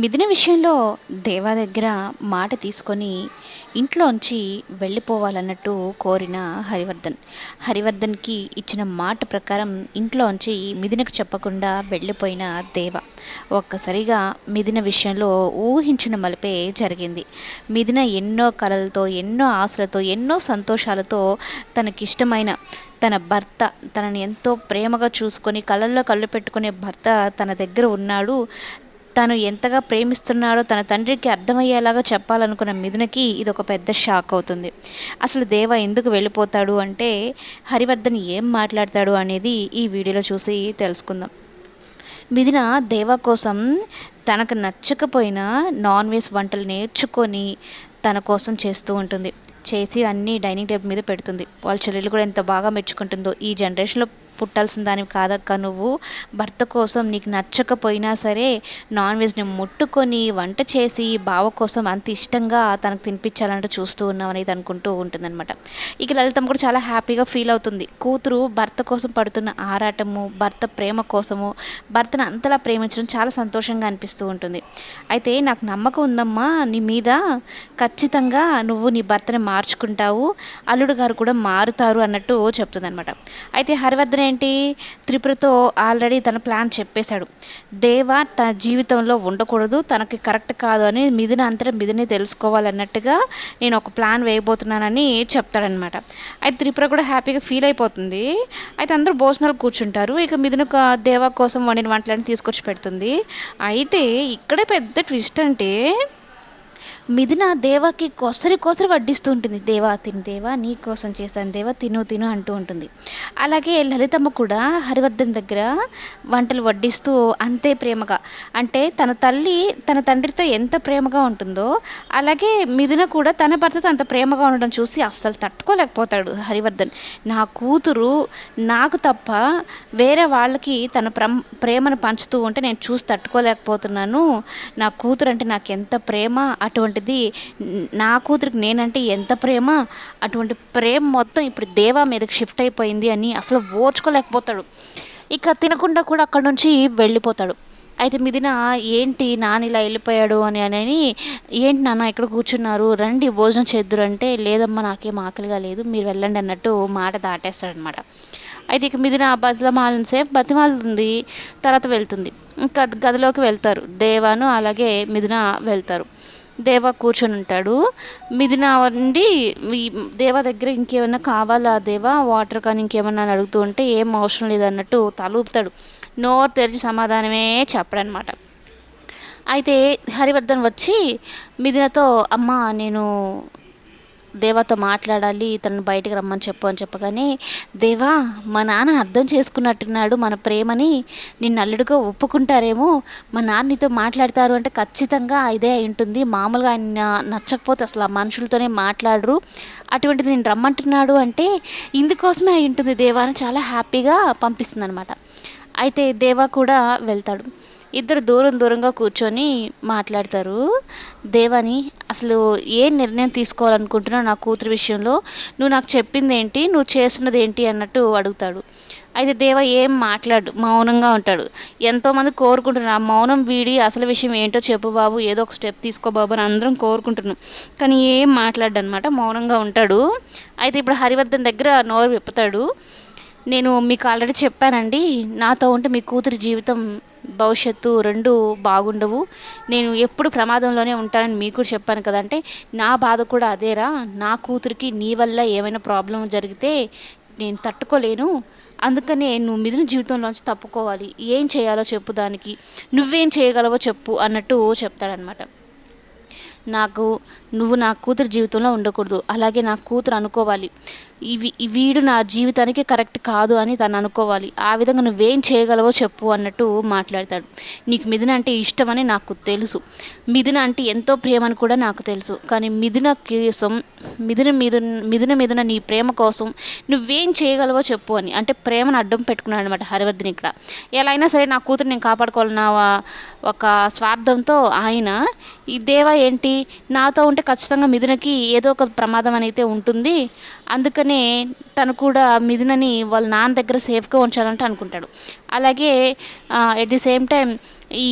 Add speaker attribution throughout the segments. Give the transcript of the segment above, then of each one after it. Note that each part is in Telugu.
Speaker 1: మిథున విషయంలో దేవా దగ్గర మాట తీసుకొని ఇంట్లోంచి వెళ్ళిపోవాలన్నట్టు కోరిన హరివర్ధన్. హరివర్ధన్కి ఇచ్చిన మాట ప్రకారం ఇంట్లోంచి మిథునకు చెప్పకుండా వెళ్ళిపోయిన దేవ. ఒక్కసారిగా మిథున విషయంలో ఊహించిన మలిపే జరిగింది. మిథున ఎన్నో కలలతో ఎన్నో ఆశలతో ఎన్నో సంతోషాలతో తనకిష్టమైన తన భర్త తనని ఎంతో ప్రేమగా చూసుకొని కళ్ళల్లో కళ్ళు పెట్టుకునే భర్త తన దగ్గర ఉన్నాడు. తను ఎంతగా ప్రేమిస్తున్నాడో తన తండ్రికి అర్థమయ్యేలాగా చెప్పాలనుకున్న మిథునకి ఇది ఒక పెద్ద షాక్ అవుతుంది. అసలు దేవ ఎందుకు వెళ్ళిపోతాడు అంటే హరివర్ధన్ ఏం మాట్లాడతాడు అనేది ఈ వీడియోలో చూసి తెలుసుకుందాం. మిథున దేవ కోసం తనకు నచ్చకపోయినా నాన్ వెజ్ వంటలు నేర్చుకొని తన కోసం చేస్తూ ఉంటుంది. చేసి అన్నీ డైనింగ్ టేబుల్ మీద పెడుతుంది. వాళ్ళ చెల్లెలు కూడా ఎంత బాగా మెచ్చుకుంటుందో ఈ జనరేషన్లో పుట్టాల్సిన దానివి కాదక్క నువ్వు. భర్త కోసం నీకు నచ్చకపోయినా సరే నాన్ వెజ్ని ముట్టుకొని వంట చేసి బావ కోసం అంత ఇష్టంగా తనకు తినిపించాలంటే చూస్తూ ఉన్నావు అనేది అనుకుంటూ ఉంటుందన్నమాట. ఇక లలితమ్మ కూడా చాలా హ్యాపీగా ఫీల్ అవుతుంది. కూతురు భర్త కోసం పడుతున్న ఆరాటము భర్త ప్రేమ కోసము భర్తను అంతలా ప్రేమించడం చాలా సంతోషంగా అనిపిస్తూ ఉంటుంది. అయితే నాకు నమ్మకం ఉందమ్మా నీ మీద. ఖచ్చితంగా నువ్వు నీ భర్తని మార్చుకుంటావు. అల్లుడు గారు కూడా మారుతారు అన్నట్టు చెప్తుందనమాట అయితే హరివర్ధన్ ఏంటి? త్రిపురతో ఆల్రెడీ తన ప్లాన్ చెప్పేశాడు. దేవ తన జీవితంలో ఉండకూడదు తనకి కరెక్ట్ కాదు అని మిథున అంతటా మిదినే తెలుసుకోవాలన్నట్టుగా నేను ఒక ప్లాన్ వేయబోతున్నానని చెప్తాడనమాట అయితే త్రిపుర కూడా హ్యాపీగా ఫీల్ అయిపోతుంది. అయితే అందరూ భోజనాలు కూర్చుంటారు. ఇక మిదిన దేవ దేవా కోసం వండిన వంటలన్నీ తీసుకొచ్చి పెడుతుంది. అయితే ఇక్కడే పెద్ద ట్విస్ట్ అంటే మిథున దేవాకి కొసరి కొసరి వడ్డిస్తూ ఉంటుంది దేవా తిని దేవా నీ కోసం చేస్తాను దేవా తిను తిను అంటూ ఉంటుంది. అలాగే లలితమ్మ కూడా హరివర్ధన్ దగ్గర వంటలు వడ్డిస్తూ అంతే ప్రేమగా. అంటే తన తల్లి తన తండ్రితో ఎంత ప్రేమగా ఉంటుందో అలాగే మిథున కూడా తన భర్తతో అంత ప్రేమగా ఉండడం చూసి అస్సలు తట్టుకోలేకపోతాడు హరివర్ధన్. నా కూతురు నాకు తప్ప వేరే వాళ్ళకి తన ప్రం ప్రేమను పంచుతూ ఉంటే నేను చూసి తట్టుకోలేకపోతున్నాను. నా కూతురు అంటే నాకు ఎంత ప్రేమ? అటువంటి అటువంటిది నా కూతురికి నేనంటే ఎంత ప్రేమ అటువంటి ప్రేమ మొత్తం ఇప్పుడు దేవా మీదకి షిఫ్ట్ అయిపోయింది అని అసలు ఓర్చుకోలేకపోతాడు. ఇక తినకుండా కూడా అక్కడ నుంచి వెళ్ళిపోతాడు. అయితే మిదిన ఏంటి నాన్న ఇలా వెళ్ళిపోయాడు అని అని ఏంటి నాన్న ఇక్కడ కూర్చున్నారు? రండి భోజనం చేద్దురు అంటే లేదమ్మా నాకేం ఆకలిగా లేదు మీరు వెళ్ళండి అన్నట్టు మాట దాటేస్తాడనమాట అయితే ఇక మిదిన బతిలమాలని సేపు బతిమాలుతుంది తర్వాత వెళ్తుంది. ఇంకా గదిలోకి వెళ్తారు. దేవాను అలాగే మిదిన వెళ్తారు. దేవ కూర్చొని ఉంటాడు. మిదిన ఉండి మీ దేవ దగ్గర ఇంకేమైనా కావాలా దేవా? వాటర్ కానీ ఇంకేమన్నా అని అడుగుతూ ఉంటే ఏం అవసరం లేదన్నట్టు తలూపుతాడు. నోరు తెరిచి సమాధానమే చెప్పడనమాట అయితే హరివర్ధన్ వచ్చి మిథునతో అమ్మ నేను దేవాతో మాట్లాడాలి తను బయటకు రమ్మని చెప్పు అని చెప్పగానే దేవా మా నాన్న అర్థం చేసుకున్నట్టున్నాడు మన ప్రేమని నిన్ను అల్లుడుగా ఒప్పుకుంటారేమో మా నాన్న నీతో మాట్లాడతారు అంటే ఖచ్చితంగా ఇదే అయి ఉంటుంది. మామూలుగా ఆయన నచ్చకపోతే అసలు ఆ మనుషులతోనే మాట్లాడరు. అటువంటిది నేను రమ్మంటున్నాడు అంటే ఇందుకోసమే అయి ఉంటుంది దేవా అని చాలా హ్యాపీగా పంపిస్తుంది అనమాట అయితే దేవా కూడా వెళ్తాడు. ఇద్దరు దూరం దూరంగా కూర్చొని మాట్లాడతారు. దేవాని అసలు ఏ నిర్ణయం తీసుకోవాలనుకుంటున్నావు నా కూతురు విషయంలో? నువ్వు నాకు చెప్పింది ఏంటి నువ్వు చేసినది ఏంటి అన్నట్టు అడుగుతాడు. అయితే దేవ ఏం మాట్లాడు? మౌనంగా ఉంటాడు. ఎంతోమంది కోరుకుంటున్నారు. ఆ మౌనం వీడి అసలు విషయం ఏంటో చెప్పు బాబు. ఏదో ఒక స్టెప్ తీసుకో బాబు అని అందరం కోరుకుంటున్నాం. కానీ ఏం మాట్లాడు అనమాట మౌనంగా ఉంటాడు. అయితే ఇప్పుడు హరివర్ధన్ దగ్గర నోరు విప్పుతాడు. నేను మీకు ఆల్రెడీ చెప్పానండి. నాతో ఉంటే మీ కూతురు జీవితం భవిష్యత్తు రెండు బాగుండవు. నేను ఎప్పుడు ప్రమాదంలోనే ఉంటానని మీకు కూడా చెప్పాను కదంటే నా బాధ కూడా అదేరా. నా కూతురికి నీ వల్ల ఏమైనా ప్రాబ్లం జరిగితే నేను తట్టుకోలేను. అందుకనే నువ్వు మిగిలిన జీవితంలోంచి తప్పుకోవాలి. ఏం చేయాలో చెప్పు దానికి. నువ్వేం చేయగలవో చెప్పు అన్నట్టు చెప్తాడనమాట నాకు నువ్వు నా కూతురు జీవితంలో ఉండకూడదు. అలాగే నా కూతురు అనుకోవాలి. ఇవి వీడు నా జీవితానికి కరెక్ట్ కాదు అని తను అనుకోవాలి. ఆ విధంగా నువ్వేం చేయగలవో చెప్పు అన్నట్టు మాట్లాడతాడు. నీకు మిథున అంటే ఇష్టమని నాకు తెలుసు. మిథున అంటే ఎంతో ప్రేమ అని కూడా నాకు తెలుసు. కానీ మిథున కోసం మిథున మీద మిథున మిథున నీ ప్రేమ కోసం నువ్వేం చేయగలవో చెప్పు అని. అంటే ప్రేమను అడ్డం పెట్టుకున్నాడు అనమాట హరివర్ధన్ ఇక్కడ. ఎలా అయినా సరే నా కూతురు నేను కాపాడుకోవాలన్న ఒక స్వార్థంతో ఆయన ఈ దేవ ఏంటి? నాతో ఉంటే ఖచ్చితంగా మిథునకి ఏదో ఒక ప్రమాదం అనేది ఉంటుంది. అందుకనే తను కూడా మిథునని వాళ్ళ నాన్న దగ్గర సేఫ్గా ఉంచాలంటే అనుకుంటాడు. అలాగే ఎట్ ది సేమ్ టైం ఈ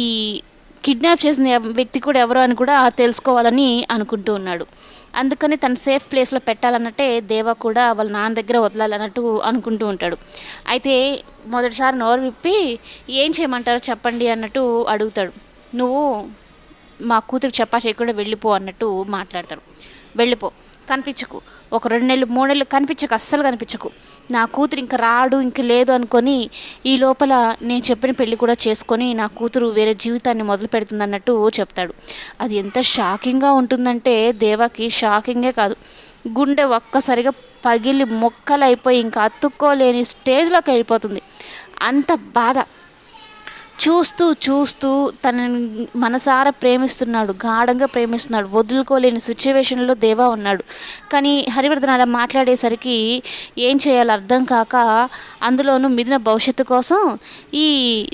Speaker 1: కిడ్నాప్ చేసిన వ్యక్తి కూడా ఎవరో అని కూడా తెలుసుకోవాలని అనుకుంటూ ఉన్నాడు. అందుకని తన సేఫ్ ప్లేస్లో పెట్టాలన్నట్టే దేవ కూడా వాళ్ళ నాన్న దగ్గర వదలాలన్నట్టు అనుకుంటూ ఉంటాడు. అయితే మొదటిసారి నోరు విప్పి ఏం చేయమంటారో చెప్పండి అన్నట్టు అడుగుతాడు. నువ్వు మా కూతురు చెప్పా చేయకుండా వెళ్ళిపో అన్నట్టు మాట్లాడతాడు వెళ్ళిపో. కనిపించకు. ఒక రెండు నెలలు మూడు నెలలు కనిపించకు అస్సలు కనిపించకు. నా కూతురు ఇంకా రాడు ఇంక లేదు అనుకొని ఈ లోపల నేను చెప్పిన పెళ్ళి కూడా చేసుకొని నా కూతురు వేరే జీవితాన్ని మొదలు పెడుతుంది అన్నట్టు చెప్తాడు. అది ఎంత షాకింగ్గా ఉంటుందంటే దేవాకి షాకింగే కాదు. గుండె ఒక్కసారిగా పగిలి మొక్కలు అయిపోయి ఇంకా అతుక్కోలేని స్టేజ్లోకి వెళ్ళిపోతుంది. అంత బాధ. చూస్తూ చూస్తూ తనని మనసారా ప్రేమిస్తున్నాడు గాఢంగా ప్రేమిస్తున్నాడు వదులుకోలేని సిచ్యువేషన్లో దేవా ఉన్నాడు. కానీ హరివర్ధన్ అలా మాట్లాడేసరికి ఏం చేయాలో అర్థం కాక అందులోనూ మిగిలిన భవిష్యత్తు కోసం ఈ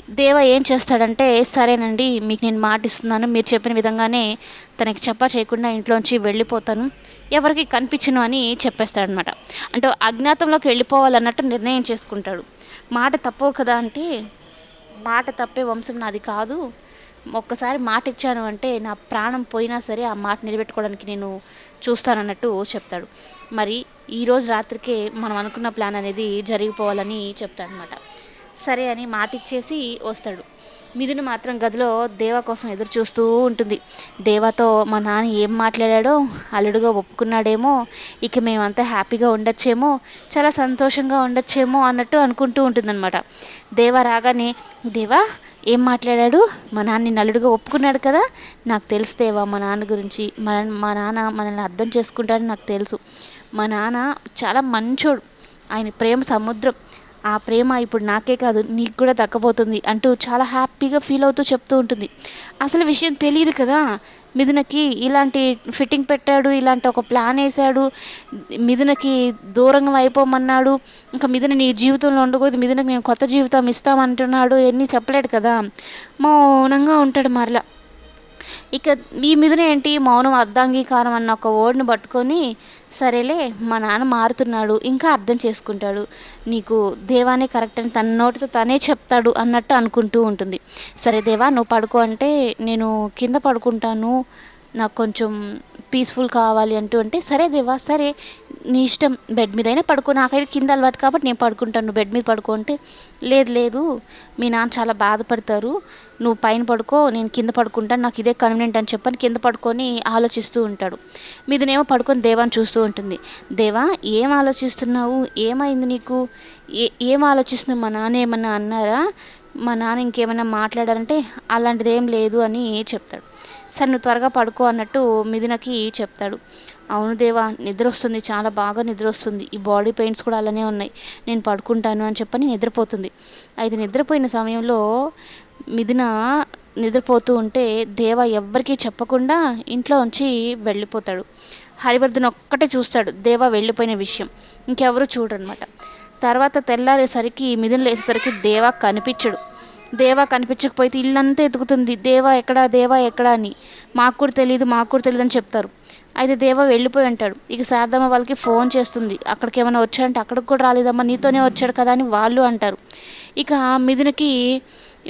Speaker 1: దేవ ఏం చేస్తాడంటే సరేనండి మీకు నేను మాట ఇస్తున్నాను మీరు చెప్పిన విధంగానే తనకి చెప్పా చేయకుండా ఇంట్లోంచి వెళ్ళిపోతాను ఎవరికి కనిపించను అని చెప్పేస్తాడనమాట అంటే అజ్ఞాతంలోకి వెళ్ళిపోవాలన్నట్టు నిర్ణయం చేసుకుంటాడు. మాట తప్పవు కదా అంటే మాట తప్పే వంశం నాది కాదు. ఒక్కసారి మాట ఇచ్చాను అంటే నా ప్రాణం పోయినా సరే ఆ మాట నిలబెట్టుకోవడానికి నేను చూస్తానన్నట్టు చెప్తాడు. మరి ఈరోజు రాత్రికే మనం అనుకున్న ప్లాన్ అనేది జరిగిపోవాలని చెప్తాడనమాట సరే అని మాటిచ్చేసి వస్తాడు. మిథున మాత్రం గదిలో దేవ కోసం ఎదురు చూస్తూ ఉంటుంది. దేవతో మా నాన్న ఏం మాట్లాడాడో అల్లుడుగా ఒప్పుకున్నాడేమో ఇక మేమంతా హ్యాపీగా ఉండొచ్చేమో చాలా సంతోషంగా ఉండొచ్చేమో అన్నట్టు అనుకుంటూ ఉంటుందన్నమాట. దేవ రాగానే దేవా ఏం మాట్లాడాడు? మా నాన్న నలుడుగా ఒప్పుకున్నాడు కదా? నాకు తెలుసు దేవా మా నాన్న గురించి మన మా నాన్న మనల్ని అర్థం చేసుకుంటాడని నాకు తెలుసు. మా నాన్న చాలా మంచోడు. ఆయన ప్రేమ సముద్రం. ఆ ప్రేమ ఇప్పుడు నాకే కాదు నీకు కూడా దక్కబోతుంది అంటూ చాలా హ్యాపీగా ఫీల్ అవుతూ చెప్తూ ఉంటుంది. అసలు విషయం తెలియదు కదా. మిథునకి ఇలాంటి ఫిట్టింగ్ పెట్టాడు ఇలాంటి ఒక ప్లాన్ వేసాడు మిథునకి దూరంగా అయిపోమన్నాడు ఇంకా మిథున నీ జీవితంలో ఉండకూడదు మిథునకి నేను కొత్త జీవితం ఇస్తామంటున్నాడు ఎన్ని చెప్పలేడు కదా. మౌనంగా ఉంటాడు మరలా. ఇక ఈ మీదనే ఏంటి మౌనం అర్ధాంగీకారం అన్న ఒక వర్డ్ని పట్టుకొని సరేలే మా నాన్న మారుతున్నాడు ఇంకా అర్థం చేసుకుంటాడు. నీకు దేవానే కరెక్ట్ అని తన నోటితో తనే చెప్తాడు అన్నట్టు అనుకుంటూ ఉంటుంది. సరే దేవా నువ్వు పడుకో అంటే నేను కింద పడుకుంటాను నాకు కొంచెం పీస్ఫుల్ కావాలి అంటూ అంటే సరే దేవా సరే నీ ఇష్టం బెడ్ మీద అయినా పడుకో. నాకైతే కింద అలవాటు కాబట్టి నేను పడుకుంటాను. బెడ్ మీద పడుకో అంటే లేదు లేదు మీ నాన్న చాలా బాధపడతారు. నువ్వు పైన పడుకో నేను కింద పడుకుంటాను. నాకు ఇదే కన్వీనియంట్ అని చెప్పని కింద పడుకొని ఆలోచిస్తూ ఉంటాడు. మీదనేమో పడుకొని దేవాన్ని చూస్తూ ఉంటుంది. దేవా ఏం ఆలోచిస్తున్నావు? ఏమైంది నీకు? ఏ ఏం ఆలోచిస్తున్నావు? మా నాన్న ఏమన్నా అన్నారా? మా నాన్న ఇంకేమైనా మాట్లాడారంటే అలాంటిది ఏం లేదు అని చెప్తాడు. సరే నువ్వు త్వరగా పడుకో అన్నట్టు మిథునకి చెప్తాడు. అవును దేవా నిద్ర వస్తుంది చాలా బాగా నిద్ర వస్తుంది ఈ బాడీ పెయిన్స్ కూడా అలానే ఉన్నాయి. నేను పడుకుంటాను అని చెప్పని నిద్రపోతుంది. అయితే నిద్రపోయిన సమయంలో మిథున నిద్రపోతూ ఉంటే దేవ ఎవ్వరికీ చెప్పకుండా ఇంట్లో ఉంచి వెళ్ళిపోతాడు. హరివర్ధన్ ఒక్కటే చూస్తాడు దేవ వెళ్ళిపోయిన విషయం. ఇంకెవరు చూడరనమాట తర్వాత తెల్లారేసరికి మిథున లేసేసరికి దేవా కనిపించడు. దేవా కనిపించకపోతే ఇల్లంతా ఎతుకుతుంది దేవా ఎక్కడా దేవా ఎక్కడా అని. మాకు కూడా తెలియదు మాకు కూడా తెలియదు అని చెప్తారు. అయితే దేవా వెళ్ళిపోయి ఉంటాడు ఇక శారదమ్మ వాళ్ళకి ఫోన్ చేస్తుంది. అక్కడికి ఏమైనా వచ్చాడంటే అక్కడికి కూడా రాలేదమ్మా నీతోనే వచ్చాడు కదా అని వాళ్ళు అంటారు. ఇక మిథునకి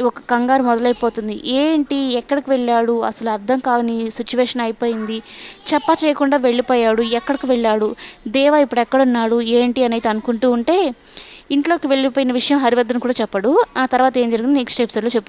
Speaker 1: ఒక కంగారు మొదలైపోతుంది. ఏంటి ఎక్కడికి వెళ్ళాడు? అసలు అర్థం కాని సిచ్యువేషన్ అయిపోయింది. చెప్పా చేయకుండా వెళ్ళిపోయాడు. ఎక్కడికి వెళ్ళాడు? దేవా ఇప్పుడు ఎక్కడున్నాడు? ఏంటి అని అయితే అనుకుంటూ ఉంటే ఇంట్లోకి వెళ్ళిపోయిన విషయం హరివర్ధన్ కూడా చెప్పడు. ఆ తర్వాత ఏం జరిగింది? నెక్స్ట్ ఎపిసోడ్లో చెప్పుకో